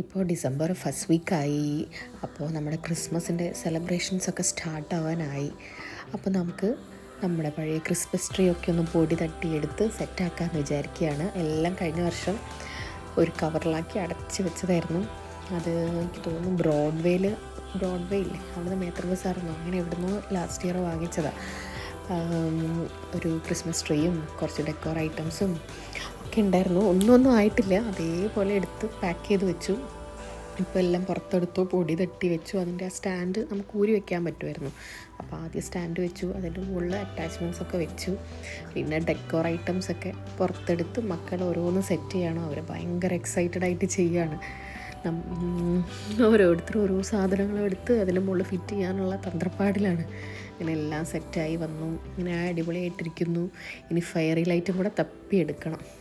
ഇപ്പോൾ December first വീക്കായി. അപ്പോൾ നമ്മുടെ ക്രിസ്മസിന്റെ സെലിബ്രേഷൻസ് ഒക്കെ സ്റ്റാർട്ട് ആവാനായി അപ്പോൾ നമുക്ക് നമ്മുടെ പഴയ ക്രിസ്മസ് ട്രീ ഒക്കെ ഒന്ന് പൊടി തട്ടിയെടുത്ത് സെറ്റാക്കാമെന്ന് വിചാരിക്കുകയാണ്. എല്ലാം കഴിഞ്ഞ വർഷം ഒരു കവറിലാക്കി അടച്ച് വെച്ചതായിരുന്നു. അത് എനിക്ക് തോന്നുന്നു ബ്രോഡ്വേയിൽ ബ്രോഡ്വേ ഇല്ലേ അവിടുന്ന് മേത്ര ബസാറിന്നോ അങ്ങനെ എവിടുന്നോ ലാസ്റ്റ് ഇയർ വാങ്ങിച്ചതാണ് ഒരു ക്രിസ്മസ് ട്രീയും കുറച്ച് ഡെക്കോർ ഐറ്റംസും ഒക്കെ ഉണ്ടായിരുന്നു. ഒന്നും ഒന്നും ആയിട്ടില്ല. അതേപോലെ എടുത്ത് പാക്ക് ചെയ്ത് വെച്ചു. ഇപ്പോൾ എല്ലാം പുറത്തെടുത്തു പൊടി തട്ടി വെച്ചു. അതിന്റെ ആ സ്റ്റാൻഡ് നമുക്ക് ഊരി വെക്കാൻ പറ്റുമായിരുന്നു. അപ്പോൾ ആദ്യം സ്റ്റാൻഡ് വെച്ചു അതിന്റെ മുകളിൽ അറ്റാച്ച്മെന്റ്സ് ഒക്കെ വെച്ചു. പിന്നെ ഡെക്കോർ ഐറ്റംസ് ഒക്കെ പുറത്തെടുത്ത് മക്കൾ ഓരോന്ന് സെറ്റ് ചെയ്യണം. അവർ ഭയങ്കര എക്സൈറ്റഡ് ആയിട്ട് ചെയ്യുകയാണ് ഓരോരുത്തരും ഓരോ സാധനങ്ങളും എടുത്ത് അതിന്റെ മുകളിൽ ഫിറ്റ് ചെയ്യാനുള്ള തന്ത്രപ്പാടിലാണ്. ഇങ്ങനെ എല്ലാം സെറ്റായി വന്നു. ഇങ്ങനെ അടിപൊളിയായിട്ടിരിക്കുന്നു. ഇനി ഫയറി ലൈറ്റും കൂടെ തപ്പിയെടുക്കണം.